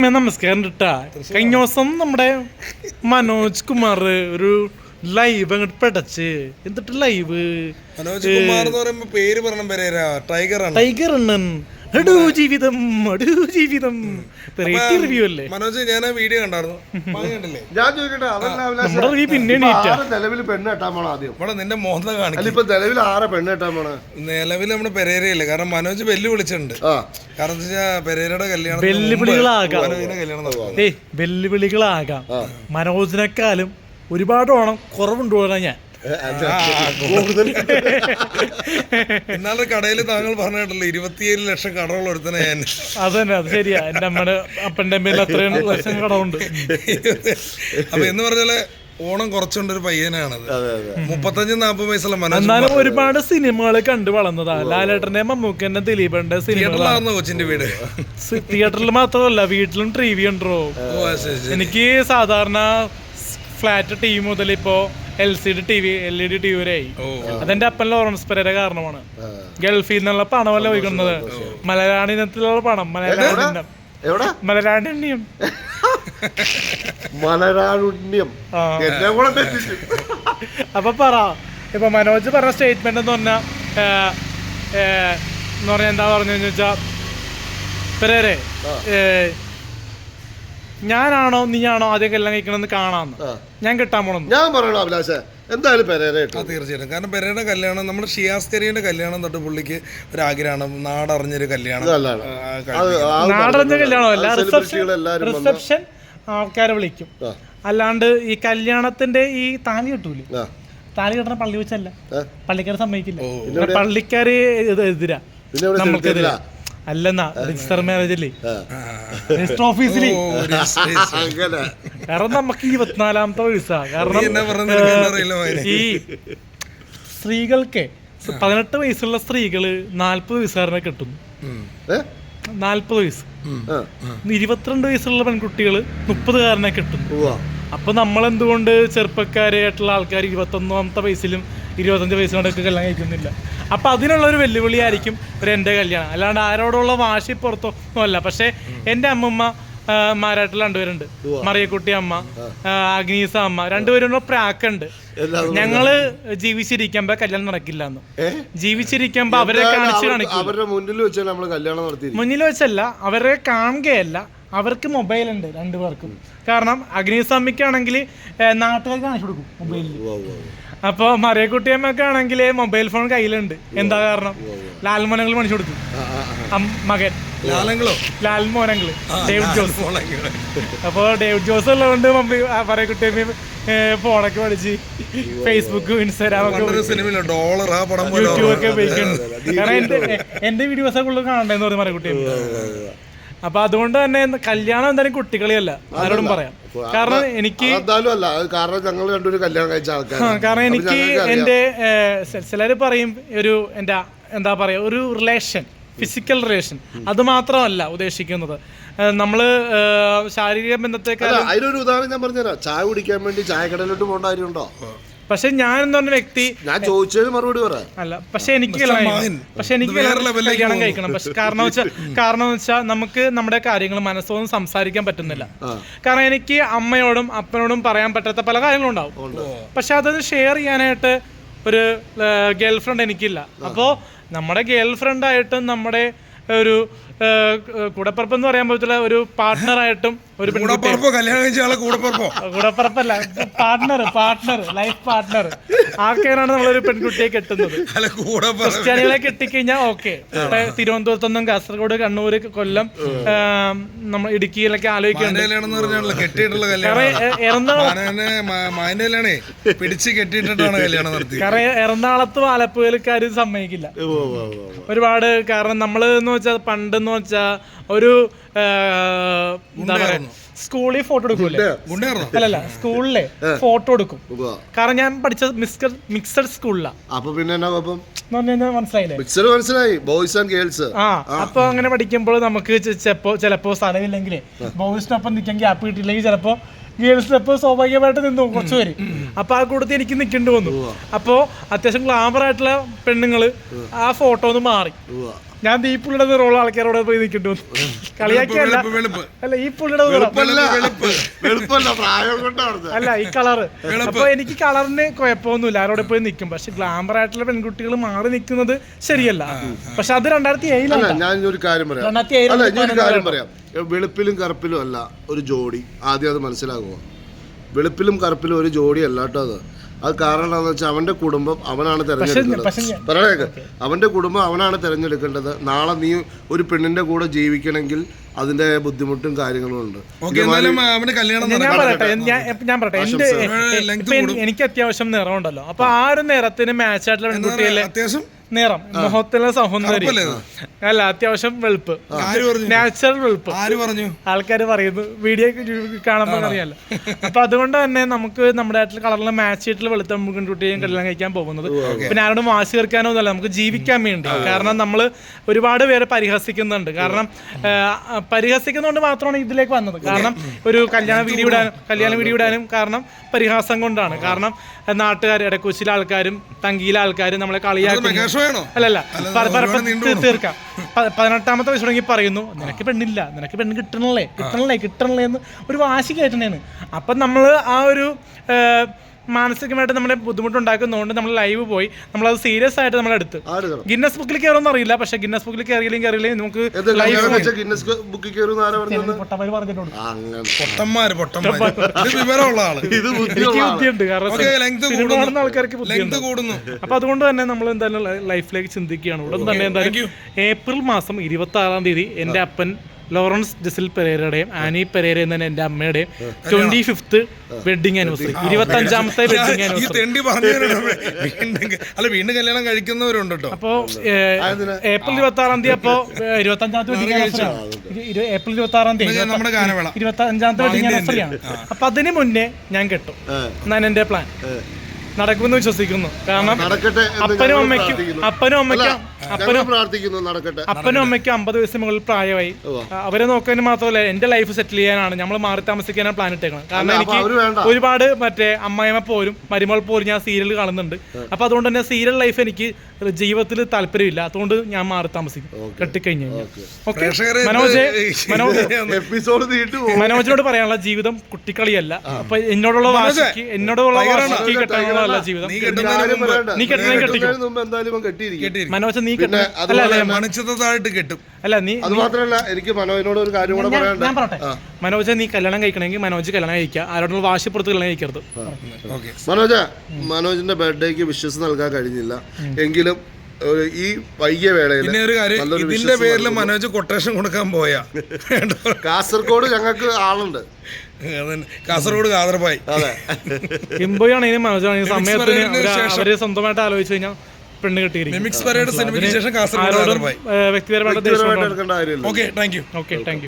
നമസ്കാരം കേട്ടാ കഴിഞ്ഞ ദിവസം നമ്മുടെ മനോജ് കുമാർ ഒരു ലൈവ് അങ്ങോട്ട് പെടച്ച്. എന്നിട്ട് ലൈവ് മനോജ് കുമാർ എന്ന് പറയുമ്പോ പേര് പറഞ്ഞ ടൈഗർ ആണ് ടൈഗർ അണ്ണൻ. അടു ജീവിതം അടു ജീവിതം. റിവ്യൂ അല്ലേ? മനോജ് ഞാൻ ആ വീഡിയോ കണ്ടായിരുന്നു. കണ്ടില്ലേ? ഞാൻ ചോദിക്കട്ടെ നമ്മുടെ ഈ പിന്നെ നീറ്റാ. ആരെ നിലവിൽ പെണ്ണ് കെട്ടാൻ പോണ ആദ്യം? ഇവിടെ നിന്റെ മോഹം അല്ല കാണിക്കും ഇപ്പൊ നിലവിൽ ആരെ പെണ്ണ് കെട്ടാൻ പോണ നിലവിൽ നമ്മുടെ പെരേരയില്ല? കാരണം മനോജ് വെല്ലു വിളിച്ചിട്ടുണ്ട്. ആ. കാരണം എന്താ വെച്ചാ പെരേരയുടെ കല്യാണം വെല്ലുവിളികളാകാം. മനോജിന്റെ കല്യാണം നടക്കും ഏയ് വെല്ലുവിളികളാകാം. മനോജിനെക്കാളും ഒരുപാട് ഓണം കുറവുണ്ട് പോലാ ഞാൻ. കൂടുതൽ. എന്നാലും കടയിൽ താങ്കൾ പറഞ്ഞിട്ടില്ല ഇരുപത്തിയേഴ് ലക്ഷം കടമുള്ള ഒരുത്തനെ ഞാൻ. അത് തന്നെ അത് ശരിയാ. എന്റെ അമ്മയുടെ അപ്പന്റെ അമ്മയിൽ അത്രയും ലക്ഷം കടമുണ്ട് അപ്പൊ എന്ന് പറഞ്ഞാൽ ഓണം കുറച്ചുകൊണ്ട് ഒരു പയ്യനാണത്. മുപ്പത്തഞ്ച് നാപ്പത് വയസ്സുള്ള മനസ്സിൽ എന്നാലും ഒരുപാട് സിനിമകൾ കണ്ടു വളർന്നതാ. ലാലേട്ടന്റെ മമ്മൂക്കന്റെ ദിലീപന്റെ സിനിമകൾ കൊച്ചിന്റെ വീട്? തിയേറ്ററിൽ മാത്രമല്ല വീട്ടിലും ടി വി ഉണ്ടോ? എനിക്ക് സാധാരണ ഫ്ലാറ്റ് ടി വി മുതൽ ഇപ്പോ L C D T V L E D T V വരെ ആയി. അതെന്റെ അപ്പൻ ലോറൻസ് പെരേര കാരണമാണ്. ഗൾഫിൽ നിന്നുള്ള പണമല്ല ഒഴുകുന്നത് പണം മലയാളി എവിടെ? മലയാളിണ്യം മലരാരുണ്യം ആ. എന്നെ കൂടെ അപ്പൊ പറ ഇപ്പൊ മനോജ് പറഞ്ഞ സ്റ്റേറ്റ്മെന്റ് എന്ന് പറഞ്ഞാ എന്ന് പറഞ്ഞാ എന്താ പറഞ്ഞു വെച്ചാ പെരേരെ ഞാനാണോ നീയാണോ അതൊക്കെ എല്ലാം കഴിക്കണമെന്ന് കാണാന്ന്. ഞാൻ കിട്ടാൻ പോണെന്ന്. ഞാൻ പറയണോ അഭിലാഷ? എന്തായാലും പെരേര തീർച്ചയായിട്ടും. കാരണം പെരേടെ കല്യാണം നമ്മുടെ ഷിയാസ്തരീന്റെ കല്യാണം തൊട്ട് പുള്ളിക്ക് ഒരു ആഗ്രഹമാണ്. നാടറിഞ്ഞൊരു കല്യാണം. നാടറിഞ്ഞ കല്യാണമല്ല റിസപ്ഷൻ ആൾക്കാരെ വിളിക്കും. അല്ലാണ്ട് ഈ കല്യാണത്തിന്റെ ഈ താലി കിട്ടൂല. താലി കെട്ടണ പള്ളി വെച്ചല്ല. പള്ളിക്കാരെ പള്ളിക്കാർ സമ്മതിക്കില്ല പള്ളിക്കാര് എതിരാ. നമ്മൾക്കെതിരാ. അല്ലെന്നാ രജിസ്റ്റർ മാരേജ് അല്ലേ ആ. രജിസ്റ്റർ ഓഫീസിൽ അങ്ങനെ. കാരണം നമുക്ക് ഇരുപത്തിനാലാമത്തെ വയസ്സാ. കാരണം. ഈ സ്ത്രീകൾക്ക് പതിനെട്ട് വയസ്സുള്ള സ്ത്രീകൾ നാല്പത് വയസ്സുകാരനെ കെട്ടുന്നു? നാല്പത് വയസ്സ്. ഇരുപത്തിരണ്ട് വയസ്സുള്ള പെൺകുട്ടികൾ മുപ്പതുകാരനെ കെട്ടുന്നു. അപ്പൊ നമ്മൾ എന്തുകൊണ്ട് ചെറുപ്പക്കാരായിട്ടുള്ള ആൾക്കാർ ഇരുപത്തൊന്നാമത്തെ വയസ്സിലും ഇരുപത്തഞ്ച് വയസ്സിനോടൊക്കെ കല്യാണം കഴിക്കുന്നില്ല? അപ്പൊ അതിനുള്ള ഒരു വെല്ലുവിളിയായിരിക്കും ഒരു എന്റെ കല്യാണം. അല്ലാണ്ട് ആരോടുള്ള വാശി പുറത്തോ ഒന്നുമല്ല. പക്ഷെ എന്റെ അമ്മമ്മ മാരാട്ടിൽ രണ്ടുപേരുണ്ട്. മറിയക്കുട്ടി അമ്മ അഗ്നീസ അമ്മ. രണ്ടുപേരും പ്രാക്കുണ്ട്. ഞങ്ങൾ ജീവിച്ചിരിക്കുമ്പോ കല്യാണം നടക്കില്ല എന്ന് ജീവിച്ചിരിക്കുമ്പോ അവരെ കാണിച്ചു കാണിക്കും അവരുടെ മുന്നിൽ വെച്ചല്ല അവരെ കാണുകയല്ല. അവർക്ക് മൊബൈൽ ഉണ്ട് രണ്ടുപേർക്കും കാരണം അഗ്നിസ്വാമിക്കാണെങ്കിൽ നാട്ടുകാർ കാണിച്ചു കൊടുക്കും മൊബൈലിൽ അപ്പോൾ മറിയക്കുട്ടിയമ്മക്ക് ആണെങ്കിൽ മൊബൈൽ ഫോൺ കയ്യിലുണ്ട്. എന്താ കാരണം? ലാൽമോനങ്ങൾ പണിച്ചു കൊടുക്കും. മകൻ. ലാൽ ലാൽമോനങ്ങൾ. ഡേവിഡ് ജോസ്. അപ്പൊ അപ്പോൾ ഡേവിഡ് ജോസ് ഉള്ളതുകൊണ്ട് മമ്മി മറിയക്കുട്ടിയമ്മ ഫോണൊക്കെ പഠിച്ച് ഫേസ്ബുക്കും ഇൻസ്റ്റാഗ്രാമൊക്കെ യൂട്യൂബൊക്കെ ഉപയോഗിക്കുന്നുണ്ട് കാരണം എന്റെ എന്റെ വീഡിയോസ് ഒക്കെ ഉള്ളത് കാണണ്ടെന്ന് പറഞ്ഞു മറിയക്കുട്ടിയമ്മ. അപ്പൊ അതുകൊണ്ട് തന്നെ കല്യാണം എന്തായാലും കുട്ടികളിയല്ല. ആരോടും പറയാം. കാരണം എനിക്ക് അല്ല. കാരണം ഞങ്ങൾ രണ്ടുപേരും കല്യാണം കഴിച്ച ആൾക്കാർ കാരണം എനിക്ക് എന്റെ. എന്റെ ചിലർ പറയും ഒരു എന്താ എന്താ പറയാ ഒരു റിലേഷൻ ഫിസിക്കൽ റിലേഷൻ അത് മാത്രമല്ല ഉദ്ദേശിക്കുന്നത്. നമ്മൾ ശാരീരിക ബന്ധത്തെക്കാൾ അതിനൊരു ഉദാഹരണം ഞാൻ പറഞ്ഞുതരാം. ചായ കുടിക്കാൻ വേണ്ടി ചായക്കടയിലോട്ട് പോകേണ്ട കാര്യമുണ്ടോ? പക്ഷെ ഞാൻ എന്ന് പറഞ്ഞ വ്യക്തി ഞാൻ ചോദിച്ചതിന് മറുപടി പറ. അല്ല പക്ഷെ എനിക്ക് കല്യാണം കഴിക്കണം. പക്ഷെ എനിക്ക് കല്യാണം കല്യാണം കഴിക്കണം. പക്ഷെ കാരണം വെച്ചാൽ കാരണം വെച്ചാൽ നമുക്ക് നമ്മുടെ കാര്യങ്ങൾ മനസ്സോന്നും സംസാരിക്കാൻ പറ്റുന്നില്ല. കാരണം എനിക്ക് അമ്മയോടും അപ്പനോടും പറയാൻ പറ്റാത്ത പല കാര്യങ്ങളും ഉണ്ടാവും. പക്ഷെ അതൊന്ന് ഷെയർ ചെയ്യാനായിട്ട് ഒരു ഗേൾ ഫ്രണ്ട് എനിക്കില്ല. അപ്പോൾ നമ്മുടെ ഗേൾ ഫ്രണ്ട് ആയിട്ടും നമ്മുടെ ഒരു കൂടപ്പറപ്പ് എന്ന് പറയാൻ പറ്റില്ല ഒരു പാർട്ട്ണറായിട്ടും ഒരു കൂടപ്പറപ്പോ? കല്യാണം കഴിച്ച ആളെ കൂടപ്പറപ്പോ? കൂടപ്പറപ്പല്ല. പാർട്ട്ണർ പാർട്ട്ണർ ലൈഫ് പാർട്ട്ണർ ആർക്കാണ് നമ്മളൊരു പെൺകുട്ടിയെ കെട്ടുന്നത്? ക്രിസ്ത്യാനികളെ കെട്ടിക്കഴിഞ്ഞാൽ ഓക്കെ. തിരുവനന്തപുരത്തൊന്നും കാസർഗോഡ് കണ്ണൂര് കൊല്ലം നമ്മൾ ഇടുക്കിയിലൊക്കെ ആലോചിക്കുന്നുണ്ട്. പിടിച്ച് കെട്ടിയിട്ടിട്ടാണ് കല്യാണം കാരണം എറണാകുളത്തും ആലപ്പുഴയിൽക്കാർ സമ്മതിക്കില്ല. ഒരുപാട് കാരണം നമ്മൾ എന്ന് വെച്ചാൽ പണ്ടെന്ന് വെച്ചാൽ ഒരു എന്താ സ്കൂളിൽ ഫോട്ടോ എടുക്കൂലേ? അല്ലല്ല സ്കൂളിലെ ഫോട്ടോ എടുക്കും. കാരണം ഞാൻ പഠിച്ച മിക്സഡ് മിക്സഡ് സ്കൂളിലാണ് അപ്പൊ പിന്നെ എന്നാ എന്ന് മനസ്സിലായില്ലേ? മനസ്സിലായി. ബോയ്സ് ആൻഡ് ഗേൾസ് ആ അപ്പൊ അങ്ങനെ പഠിക്കുമ്പോൾ നമുക്ക് ചെ- ചെപ്പോ ചിലപ്പോ സ്ഥലമില്ലെങ്കിൽ ബോയ്സിനൊപ്പം നിൽക്കാൻ ഗ്യാപ്പ് കിട്ടിയില്ലെങ്കിൽ ചിലപ്പോ ഗേൾസിനൊപ്പം സ്വാഭാവികമായിട്ട് നിന്നു കുറച്ച് പേര്. അപ്പൊ ആ കൂട്ടത്തിൽ എനിക്ക് നിൽക്കേണ്ടി വന്നു. അപ്പോ അത്യാവശ്യം ഗ്ലാമർ ആയിട്ടുള്ള പെണ്ണുങ്ങൾ ആ ഫോട്ടോ ഒന്ന് മാറി. ഞാൻ ഈ പുള്ളിയുടെ റോൾ ആൾക്കാരോട് പോയി നിൽക്കണ്ടു കളിയാക്കിയല്ല. വെളുപ്പ് വെളുപ്പ് അല്ല ഈ പുള്ളിയുടെ വെളുപ്പ് വെളുപ്പല്ല പ്രായം കൊണ്ടാണ് അല്ല ഈ കളറ് അപ്പൊ എനിക്ക് കളറിന് കുഴപ്പമൊന്നുമില്ല. ആരോടെ പോയി നിൽക്കും പക്ഷെ ഗ്ലാമർ ആയിട്ടുള്ള പെൺകുട്ടികൾ മാറി നിൽക്കുന്നത് ശരിയല്ല. പക്ഷെ അത് രണ്ടായിരത്തി അല്ല ഏഴിലാണ് ഞാൻ ഒരു കാര്യം പറയാം. രണ്ടായിരത്തി ഏഴിൽ വെളുപ്പിലും കറുപ്പിലും അല്ല ഒരു ജോഡി. ആദ്യം അത് മനസ്സിലാകുക വെളുപ്പിലും കറുപ്പിലും ഒരു ജോഡി അല്ല കേട്ടോ അത്. അത് കാരണം എന്താണെന്ന് വെച്ചാൽ അവന്റെ കുടുംബം അവനാണ് തിരഞ്ഞെടുക്കുന്നത് പറയണേക്ക് അവന്റെ കുടുംബം അവനാണ് തിരഞ്ഞെടുക്കേണ്ടത്. നാളെ നീ ഒരു പെണ്ണിന്റെ കൂടെ ജീവിക്കണമെങ്കിൽ അതിന്റെ ബുദ്ധിമുട്ടും കാര്യങ്ങളും ഉണ്ട്. ഓക്കെ എന്നാലും അവന്റെ കല്യാണം ഞാൻ. പറയട്ടെ എനിക്ക് അത്യാവശ്യം നിറമുണ്ടല്ലോ. അപ്പൊ ആ. ഒരു നിറത്തിന് മാച്ച് ആയിട്ടുള്ള പെൺകുട്ടിയല്ലേ? അത്യാവശ്യം നിറം മുഖത്തിലെ സൗന്ദര്യം. അല്ല അത്യാവശ്യം വെളുപ്പ്. നാച്ചുറൽ വെളുപ്പ്. ആൾക്കാർ പറയുന്നു വീഡിയോ കാണുമ്പോൾ അറിയാലോ. അപ്പൊ അതുകൊണ്ട് തന്നെ നമുക്ക് നമ്മുടെ ആയിട്ടുള്ള കളറിൽ മാച്ച് ചെയ്തിട്ടുള്ള വെളുത്ത പെൺകുട്ടിയും കല്യാണം കഴിക്കാൻ പോകുന്നത്. പിന്നെ ആരോടും വാശി തീർക്കാനോ ഒന്നുമല്ല നമുക്ക് ജീവിക്കാൻ വേണ്ടി. കാരണം നമ്മൾ ഒരുപാട് പേരെ പരിഹസിക്കുന്നുണ്ട്. കാരണം പരിഹസിക്കുന്നതുകൊണ്ട് മാത്രമാണ് ഇതിലേക്ക് വന്നത്. കാരണം ഒരു കല്യാണ വീഡിയോ ഇടാനും കല്യാണ വീഡിയോ ഇടാനും കാരണം പരിഹാസം കൊണ്ടാണ്. കാരണം നാട്ടുകാർ ഇടക്കുശിലെ ആൾക്കാരും തങ്കിയിലെ ആൾക്കാരും നമ്മളെ കളിയാക്കുന്നു ആണോ അല്ലല്ല തീർക്കാം. പതിനെട്ടാമത്തെ വയസ്സ് തുടങ്ങി പറയുന്നു നിനക്ക് പെണ്ണില്ല നിനക്ക് പെണ്ണ് കിട്ടണല്ലേ കിട്ടണല്ലേ കിട്ടണല്ലേ എന്ന് ഒരു വാശി കയറ്റണേന്ന് അപ്പം നമ്മൾ ആ ഒരു മാനസികമായിട്ട് നമ്മളെ ബുദ്ധിമുട്ടുണ്ടാക്കുന്നതുകൊണ്ട് നമ്മൾ ലൈവ് പോയി. നമ്മളത് സീരിയസ് ആയിട്ട് നമ്മൾ എടുത്ത്. ഗിന്നസ് ബുക്കിൽ കയറുമെന്ന് അറിയില്ല. പക്ഷെ ഗിന്നസ് ബുക്കിൽ കയറിയില്ലെങ്കിൽ കയറിയില്ലെങ്കിൽ നമുക്ക് ഗിന്നസ് ബുക്കിൽ കയറുന്ന ആൾക്കാർക്ക് കൂടുന്നു. അപ്പൊ അതുകൊണ്ട് തന്നെ നമ്മൾ എന്തായാലും ലൈഫിലേക്ക് ചിന്തിക്കുകയാണ്. ഉടൻ തന്നെ എന്തായാലും ഏപ്രിൽ മാസം ഇരുപത്തി ആറാം തീയതി എന്റെ അപ്പൻ ലോറൻസ് ജസിൽ പെരേരയുടെയും ആനി പെരേര എന്ന എന്റെ അമ്മയുടെയും ട്വന്റി ഫിഫ്ത്ത് വെഡിങ് ആനിവേഴ്സറി ഇരുപത്തി അഞ്ചാമത്തെ വെഡിങ് ഈ ആനിവേഴ്സറി അല്ല വീണ്ടും കല്യാണം കഴിക്കുന്നവരുണ്ട് കേട്ടോ അപ്പോ ഏപ്രിൽ ഇരുപത്തി ആറാം തീയതി അപ്പോ ഇരുപത്തി അഞ്ചാമത്തെ വെഡിങ് ആനിവേഴ്സറി ഏപ്രിൽ ഇരുപത്തി ആറാം തീയതി ഇരുപത്തി അഞ്ചാമത്തെ വെഡിങ് ആനിവേഴ്സറിയാണ് അപ്പൊ അതിന് മുന്നേ ഞാൻ കെട്ടും. എന്നാണ് എന്റെ പ്ലാൻ നടക്കുമെന്ന് വിശ്വസിക്കുന്നു. കാരണം നടക്കട്ടെ എന്ന് അപ്പനും ഞങ്ങൾ അമ്മയ്ക്കും പ്രാർത്ഥിക്കുന്നു. അപ്പനും അമ്മയ്ക്കും അപ്പനും പ്രാർത്ഥിക്കുന്നു നടക്കട്ടെ. അപ്പനും അമ്മയ്ക്കും അമ്പത് വയസ്സിന് മുകളിൽ പ്രായമായി. അവരെ നോക്കാൻ മാത്രമല്ല എന്റെ ലൈഫ് സെറ്റിൽ ചെയ്യാനാണ്. നമ്മൾ മാറി താമസിക്കാനാണ് പ്ലാൻ ഇട്ടേക്കുന്നത് കാരണം അല്ല, അപ്പൊ എനിക്ക് അവർ വേണ്ട. ഒരുപാട് മറ്റേ അമ്മായിമ്മ പോലും മരുമകൾ പോലും ഞാൻ സീരിയൽ കാണുന്നുണ്ട്. അപ്പൊ അതുകൊണ്ട് തന്നെ സീരിയൽ ലൈഫ് എനിക്ക് ജീവിതത്തിൽ താല്പര്യമില്ല. അതുകൊണ്ട് ഞാൻ മാറി താമസിക്കും. കെട്ടിക്കഴിഞ്ഞു ഓക്കെ. പ്രേക്ഷകരെ ഇത് മനോജ് മനോജ്. എപ്പിസോഡ് നീട്ടു പോകും മനോജിനോട് പറയാനുള്ള ജീവിതം കുട്ടിക്കളിയല്ല. അപ്പൊ എന്നോടുള്ള വാശിക്ക് എന്നോടുള്ള വാശിക്ക് കെട്ടാനുള്ളതല്ല ജീവിതം. നീ കെട്ടുന്നതിന് മുമ്പ് നീ കെട്ടണേ കെട്ടിക്കോ? കെട്ടിയിരിക്കും. മനോജ് നീ പിന്നെ കെട്ട അല്ല അല്ല മണിച്ചതായിട്ട് കെട്ടും. അല്ല നീ അത് മാത്രമല്ല എനിക്ക് മനോജിനോട് ഒരു കാര്യം കൂടെ ഞാൻ- പറയാനുണ്ട്. ഞാൻ പറയട്ടെ. മനോജ് നീ കല്യാണം കഴിക്കണമെങ്കിൽ മനോജ് കല്യാണം കഴിക്കുക. ആരോടും വാശിപ്പുറത്ത് കല്യാണം കഴിക്കരുത്. ഓക്കെ. മനോജ മനോജിന്റെ ബർത്ത്ഡേക്ക് വിശ്വസ് നൽകാൻ കഴിഞ്ഞില്ല. എങ്കിലും ഈ വൈകിയ വേളയിൽ പിന്നെ ഒരു കാര്യം ഇതിന്റെ പേരിൽ മനോജ് കൊട്ടേഷൻ കൊടുക്കാൻ പോയാ? കാസർഗോഡ് ഞങ്ങൾക്ക് ആളുണ്ട്. കാസർഗോഡ് കാതർപ്പായി അതെ. കിംബോയാണെങ്കിലും മനോജാണെങ്കിലും സമയത്തിന് അവർ അവർ സ്വന്തമായിട്ട് ആലോചിച്ചു കഴിഞ്ഞാൽ പെണ്ണ് കിട്ടിയിരിക്കും. മിമിക്സ് പരേഡ് സിനിമയ്ക്ക് ശേഷം കാസർഗോഡ് ഏഹ്, വ്യക്തിപരമായിട്ട് okay thank you. Okay thank